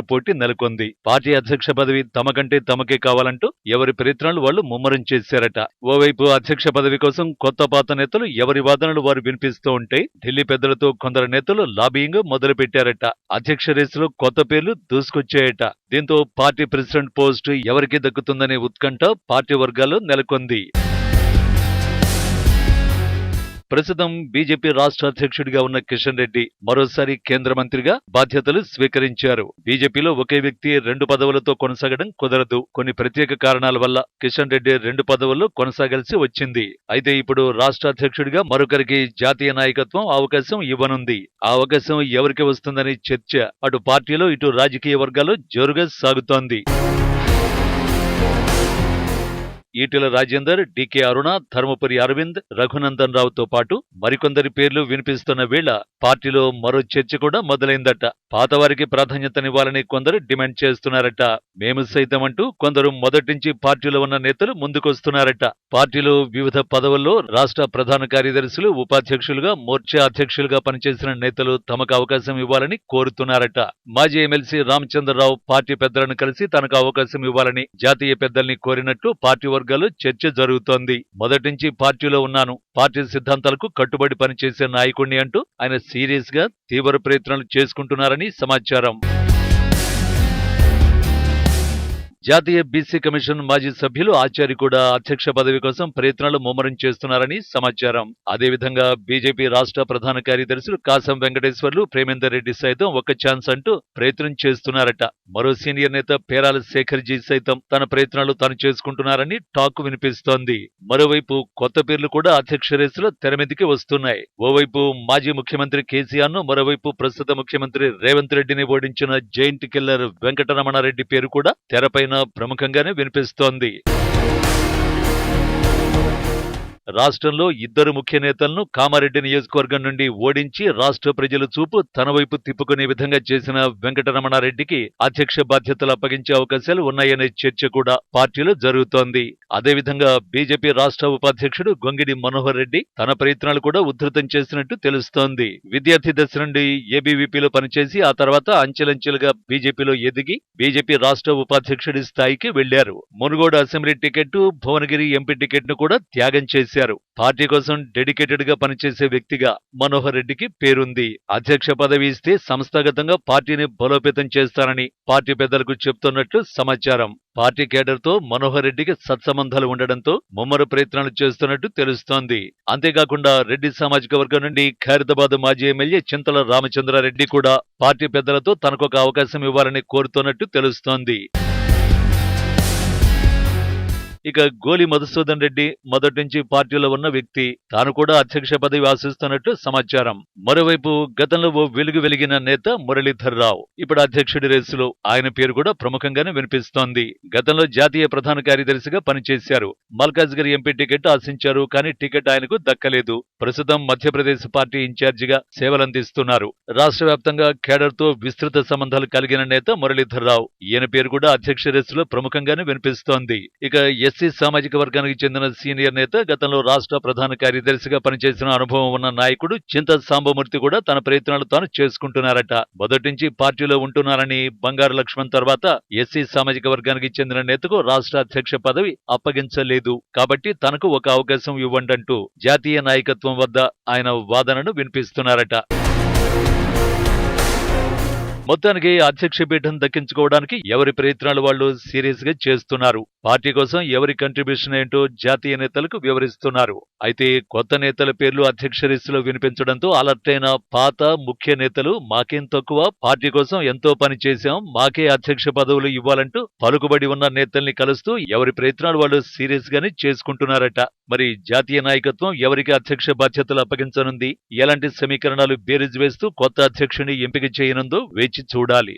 పోటీ నెలకొంది. పార్టీ అధ్యక్ష పదవి తమకంటే తమకే కావాలంటూ ఎవరి ప్రయత్నాలు వాళ్ళు ముమ్మరం చేశారట. ఓవైపు అధ్యక్ష పదవి కోసం కొత్త పాత నేతలు ఎవరి వాదనలు వారు వినిపిస్తూ ఉంటే ఢిల్లీ పెద్దలతో కొందరు నేతలు లాబీయింగ్ మొదలుపెట్టారట. అధ్యక్ష రేసులో కొత్త పేర్లు దూసుకొచ్చాయట. దీంతో పార్టీ ప్రెసిడెంట్ పోస్టు ఎవరికి దక్కుతుందనే ఉత్కంఠ పార్టీ వర్గాల్లో నెలకొంది. ప్రస్తుతం బీజేపీ రాష్ట్ర అధ్యక్షుడిగా ఉన్న కిషన్ రెడ్డి మరోసారి కేంద్ర మంత్రిగా బాధ్యతలు స్వీకరించారు. బీజేపీలో ఒకే వ్యక్తి రెండు పదవులతో కొనసాగడం కుదరదు. కొన్ని ప్రత్యేక కారణాల వల్ల కిషన్ రెడ్డి రెండు పదవుల్లో కొనసాగాల్సి వచ్చింది. అయితే ఇప్పుడు రాష్ట్ర అధ్యక్షుడిగా మరొకరికి జాతీయ నాయకత్వం అవకాశం ఇవ్వనుంది. ఆ అవకాశం ఎవరికి వస్తుందనే చర్చ అటు పార్టీలో ఇటు రాజకీయ వర్గాల్లో జోరుగా సాగుతోంది. ఈటెల రాజేందర్ డికే అరుణ ధర్మపురి అరవింద్ రఘునందన్ రావుతో పాటు మరికొందరి పేర్లు వినిపిస్తున్న వేళ పార్టీలో మరో చర్చ కూడా మొదలైందట. పాతవారికి ప్రాధాన్యతనివ్వాలని కొందరు డిమాండ్ చేస్తున్నారట. మేము సైతం అంటూ కొందరు మొదటి నుంచి పార్టీలో ఉన్న నేతలు ముందుకొస్తున్నారట. పార్టీలో వివిధ పదవుల్లో రాష్ట్ర ప్రధాన కార్యదర్శులు ఉపాధ్యక్షులుగా మోర్చా అధ్యక్షులుగా పనిచేసిన నేతలు తమకు అవకాశం ఇవ్వాలని కోరుతున్నారట. మాజీ ఎమ్మెల్సీ రామచంద్రరావు పార్టీ పెద్దలను కలిసి తనకు అవకాశం ఇవ్వాలని జాతీయ పెద్దల్ని కోరినట్టు పార్టీ వర్గాల్లో చర్చ జరుగుతోంది. మొదటి నుంచి పార్టీలో ఉన్నాను. పార్టీ సిద్ధాంతాలకు కట్టుబడి పనిచేసే నాయకుడిని అంటూ ఆయన సీరియస్గా తీవ్ర ప్రయత్నాలు చేసుకుంటున్నారని సమాచారం. జాతీయ బీసీ కమిషన్ మాజీ సభ్యులు ఆచారి కూడా అధ్యక్ష పదవి కోసం ప్రయత్నాలు ముమ్మరం చేస్తున్నారని సమాచారం. అదేవిధంగా బీజేపీ రాష్ట్ర ప్రధాన కార్యదర్శులు కాసం వెంకటేశ్వర్లు ప్రేమేందర్ రెడ్డి సైతం ఒక్క ఛాన్స్ అంటూ ప్రయత్నం చేస్తున్నారట. మరో సీనియర్ నేత పేరాల శేఖర్ జీ సైతం తన ప్రయత్నాలు తాను చేసుకుంటున్నారని టాక్ వినిపిస్తోంది. మరోవైపు కొత్త పేర్లు కూడా అధ్యక్ష రేసులో తెరమీదికి వస్తున్నాయి. ఓవైపు మాజీ ముఖ్యమంత్రి కేసీఆర్ను మరోవైపు ప్రస్తుత ముఖ్యమంత్రి రేవంత్ రెడ్డిని ఓడించిన జైంట్ కిల్లర్ వెంకటరమణారెడ్డి పేరు కూడా తెరపైన ప్రముఖంగానే వినిపిస్తోంది. రాష్ట్రంలో ఇద్దరు ముఖ్య నేతలను కామారెడ్డి నియోజకవర్గం నుండి ఓడించి రాష్ట్ర ప్రజల చూపు తన వైపు తిప్పుకునే విధంగా చేసిన వెంకటరమణారెడ్డికి అధ్యక్ష బాధ్యతలు అప్పగించే అవకాశాలు ఉన్నాయనే చర్చ కూడా పార్టీలో జరుగుతోంది. అదేవిధంగా బీజేపీ రాష్ట్ర ఉపాధ్యక్షుడు గొంగిడి మనోహర్ రెడ్డి తన ప్రయత్నాలు కూడా ఉధృతం చేసినట్టు తెలుస్తోంది. విద్యార్థి దశ నుండి ఏబీవీపీలో పనిచేసి ఆ తర్వాత అంచెలంచెలుగా బీజేపీలో ఎదిగి బీజేపీ రాష్ట్ర ఉపాధ్యక్షుడి స్థాయికి వెళ్ళారు Munugode assembly ticket Bhuvanagiri MP టికెట్ను కూడా త్యాగం చేశారు. పార్టీ కోసం డెడికేటెడ్గా పనిచేసే వ్యక్తిగా మనోహర్ రెడ్డికి పేరుంది. అధ్యక్ష పదవి ఇస్తే సంస్థాగతంగా పార్టీని బలోపేతం చేస్తానని పార్టీ పెద్దలకు చెప్తున్నట్లు సమాచారం. పార్టీ కేడర్తో మనోహర్ రెడ్డికి సత్సంబంధాలు ఉండడంతో ముమ్మర ప్రయత్నాలు చేస్తున్నట్టు తెలుస్తోంది. అంతేకాకుండా రెడ్డి సామాజిక వర్గం నుండి ఖైరతాబాద్ మాజీ ఎమ్మెల్యే చింతల రామచంద్రారెడ్డి కూడా పార్టీ పెద్దలతో తనకొక అవకాశం ఇవ్వాలని కోరుతున్నట్టు తెలుస్తోంది. ఇక గోలి మధుసూదన్ రెడ్డి మొదటి నుంచి పార్టీలో ఉన్న వ్యక్తి. తాను కూడా అధ్యక్ష పదవి ఆశిస్తున్నట్టు సమాచారం. మరోవైపు గతంలో ఓ వెలుగు వెలిగిన నేత మురళీధర్ రావు. ఇప్పుడు అధ్యక్షుడి రేసులో ఆయన పేరు కూడా ప్రముఖంగానే వినిపిస్తోంది. గతంలో జాతీయ ప్రధాన కార్యదర్శిగా పనిచేశారు. మల్కాజ్గిరి ఎంపీ టికెట్ ఆశించారు కానీ టికెట్ ఆయనకు దక్కలేదు. ప్రస్తుతం మధ్యప్రదేశ్ పార్టీ ఇన్ఛార్జిగా సేవలందిస్తున్నారు. రాష్ట్ర వ్యాప్తంగా కేడర్తో విస్తృత సంబంధాలు కలిగిన నేత మురళీధర్ రావు. ఈయన పేరు కూడా అధ్యక్ష రేసులో ప్రముఖంగానే వినిపిస్తోంది. ఇక ఎస్సీ సామాజిక వర్గానికి చెందిన సీనియర్ నేత గతంలో రాష్ట్ర ప్రధాన కార్యదర్శిగా పనిచేసిన అనుభవం ఉన్న నాయకుడు చింత సాంబమూర్తి కూడా తన ప్రయత్నాలు తాను చేసుకుంటున్నారట. మొదటి నుంచి పార్టీలో ఉంటున్నారని బంగారు లక్ష్మణ్ తర్వాత ఎస్సీ సామాజిక వర్గానికి చెందిన నేతకు రాష్ట్ర అధ్యక్ష పదవి అప్పగించలేదు. కాబట్టి తనకు ఒక అవకాశం ఇవ్వండంటూ జాతీయ నాయకత్వం వద్ద ఆయన వాదనను వినిపిస్తున్నారట. మొత్తానికి అధ్యక్ష పీఠం దక్కించుకోవడానికి ఎవరి ప్రయత్నాలు వాళ్ళు సీరియస్గా చేస్తున్నారు? పార్టీ కోసం ఎవరి కంట్రిబ్యూషన్ ఏంటో జాతీయ నేతలకు వివరిస్తున్నారు. అయితే కొత్త నేతల పేర్లు అధ్యక్ష రేసులో వినిపించడంతో అలర్ట్ అయిన పాత ముఖ్య నేతలు మాకేం తక్కువ పార్టీ కోసం ఎంతో పని చేశాం మాకే అధ్యక్ష పదవులు ఇవ్వాలంటూ పలుకుబడి ఉన్న నేతల్ని కలుస్తూ ఎవరి ప్రయత్నాలు వాళ్ళు సీరియస్ గానే చేసుకుంటున్నారట. మరి జాతీయ నాయకత్వం ఎవరికి అధ్యక్ష బాధ్యతలు అప్పగించనుంది? ఎలాంటి సమీకరణాలు బేరీజ్ వేస్తూ కొత్త అధ్యక్షుని ఎంపిక చేయనుందో వేచి చూడాలి.